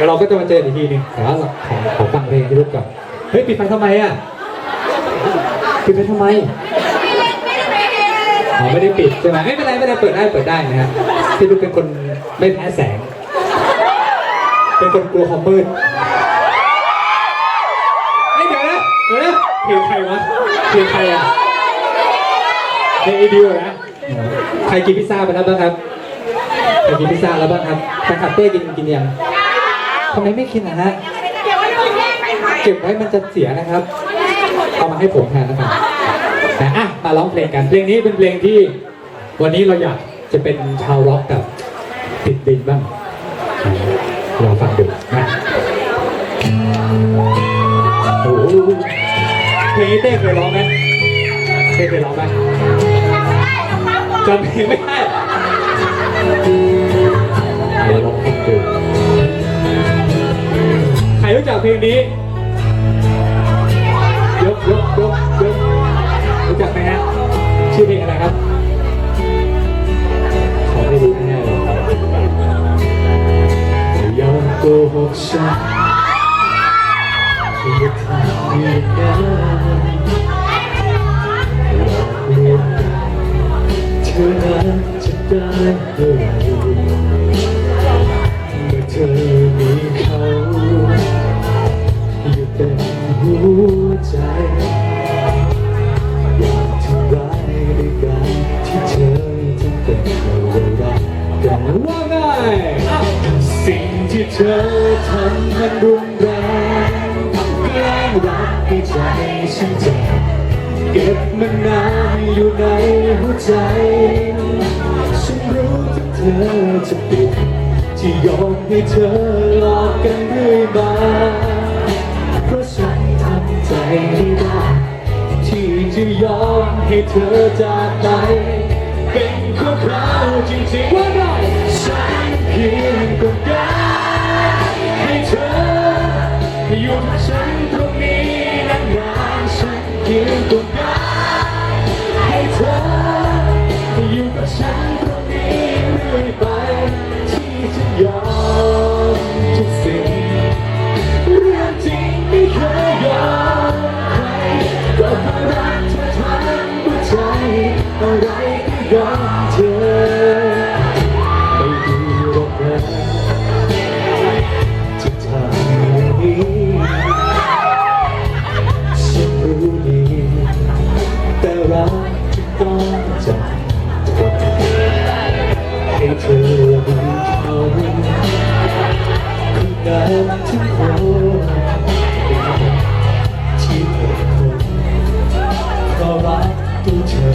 ดี๋ยวเราก็จะมาเจออีกทีหนึงแต่ว่าขอขอฟังเพลงที่รู้ก่อนเฮ้ยปิดไฟทำไมอะปิดไฟทำไมอ๋อไม่ได้ปิดใช่ไหมไม่เป็นไรไม่เป็นไรเปิดได้เปิดได้นะฮะพี่ลูกเป็นคนไม่แพ้แสง เป็นคนกลัวความมืดเฮ้ยเดี๋ยวนะเดี๋ยวนะเพลงใครวะเพลงใครอะเพลงไอเดียวนะใครกินพิซซ่าไปแล้วบ้างครับใครกินพิซซ่าแล้วบ้างครับแฟนคลับเต้กินกินยัง ทำไมไม่กินนะฮะ เก็บไว้มันจะเสียนะครับ เอามาให้ผมแทนนะครับแต่อะมาร้องเพลงกัน เพลงนี้เป็นเพลงที่วันนี้เราอยากจะเป็นชาวร็อกกับติดดินบ้างลองฟังดูนะโอ้โหเพลงนี้เต้เคยร้องไหมเต้เคยร้องไหมจำเพลงไม่ได้เดี๋ยวลองฟังดูใครรู้จัก เพลงนี้ยกยกยกยกรู้จักไหมฮะชื่อเพลงอะไรครับขาไม่รู้แน่เลยครับอย่าโกหกฉันอย่าทำอย่างนั้นหลอกลวงเธอนั้นจะได้เมื่อไหร่ ธอทำมันรุนแรงแกล้งรักให้ใจฉันเจ็บเก็บมันนานอยู่ในหัวใจ ฉันรู้ที่เธอจะปิด ที่ยอมให้เธอหลอกกันเรื่อยมาเพราะฉันทำใจไม่ได้ที่จะยอมให้เธอจากไป เป็นของเขาจริงๆว่าได้ฉันเพียง จะต้องจำทนให้เธอมีเขาคือการทุกคนที่อดทนเพราะรักตัวเธอ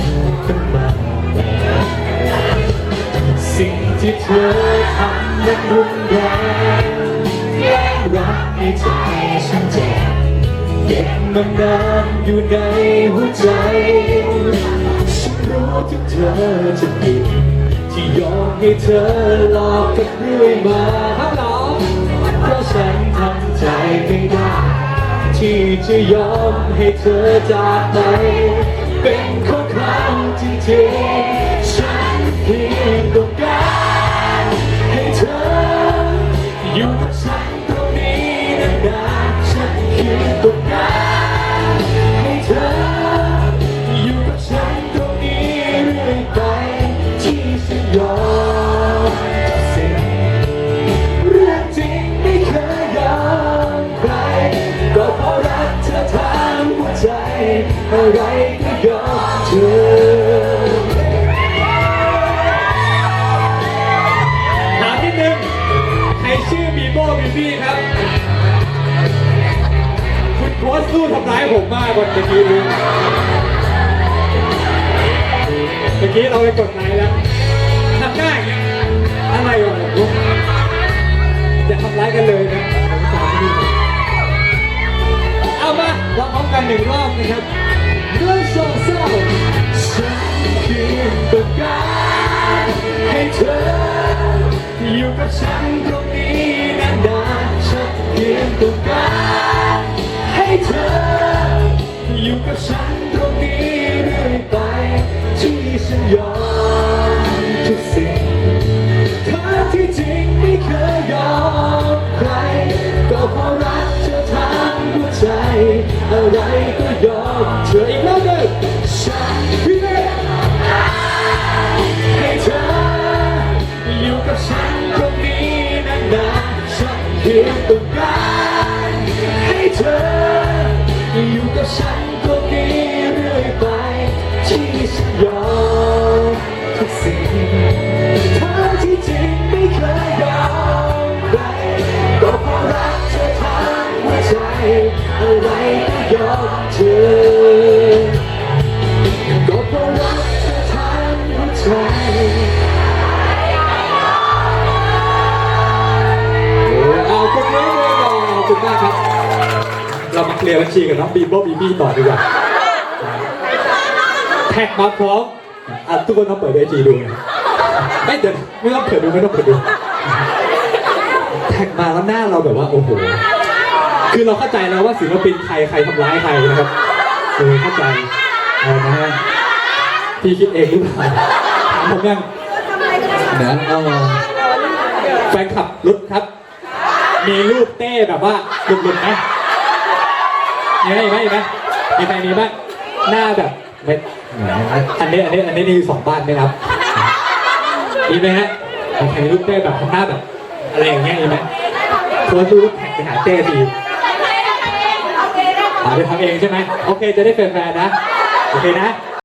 ขึ้นมาสิ่งที่เธอทำนั้นรุนแรงแกล้งรักให้ใจฉันเจ็บเก็บมันนานอยู่ในหัวใจ รู้ที่เธอจะผิดที่ยอมให้เธอหลอกกันเรื่อยมาครับหรอเพราะฉันทำใจไม่ได้ ที่จะยอมให้เธอจากไป เป็นของเขาจริงๆ ยอมทุกสิ่งเรื่องจริงไม่เคยยอมใคร ก็เพราะรักเธอทั้งหัวใจ อะไรก็ยอมเธอถามนิดนึงใครชื่อบีโบบีบี้ครับ คุณโพสต์สู้ทำร้ายผมมากว่าเมื่อกี้นี้เมื่อกี้เราไปกดไลค์แล้ว อะไรวะผมอย่าทำร้ายกันเลยนะสามนี่เอามาเราพร้อมกันหนึ่งรอบนะครับเรื่องสองเศร้าฉันเพียงต้องการให้เธออยู่กับฉันตรงนี้นานๆฉันเพียงต้องการให้เธอ เคยยอมใคร ก็เพราะรักเธอทั้งหัวใจ อะไรก็ยอมเธออีกแล้วเลยฉันพี่เล็กให้เธออยู่กับฉันตรงนี้นานๆฉันเพียงต้องการให้เธออยู่กับฉันตรงนี้เรื่อยไปที่ฉันยอมทุกสิ่ง อะไรก็ยอมเธอก็เพราะรักเธอทั้งหัวใจเอาคนเล่นเลยก่อนขอบคุณมากครับ เรามาเคลียร์บัญชีกับน้องบีโบบีบี้ต่อดีกว่า แท็กมาพร้อมอะทุกคนต้องเปิดไอจีดูนะไม่เดี๋ยวไม่ต้องเปิดดูไม่ต้องเปิดดูแท็กมาแล้วหน้าเราแบบว่าโอ้โห คือเราเข้าใจแล้วว่าศิลปินใครใครทำร้ายใครนะครับเออเข้าใจเอานะฮะพี่คิดเองหรือเปล่าถามผมยังนะเอาแฟนคลับรุดครับ มีรูปเต้แบบว่าหลุดๆไหมมีไหมมีไหมมีไหมมีใครมีบ้างหน้าแบบไม่อันนี้อันนี้อันนี้มีสองบ้านไหมครับมีไหมฮะมีใครมีรูปเต้แบบหน้าแบบ อะไรอย่างเงี้ยมีไหมโพสต์รูปแท็กไปหาเต้ที จะไปทำเองใช่ไหมโอเคจะได้แฟนๆนะ โอเคนะ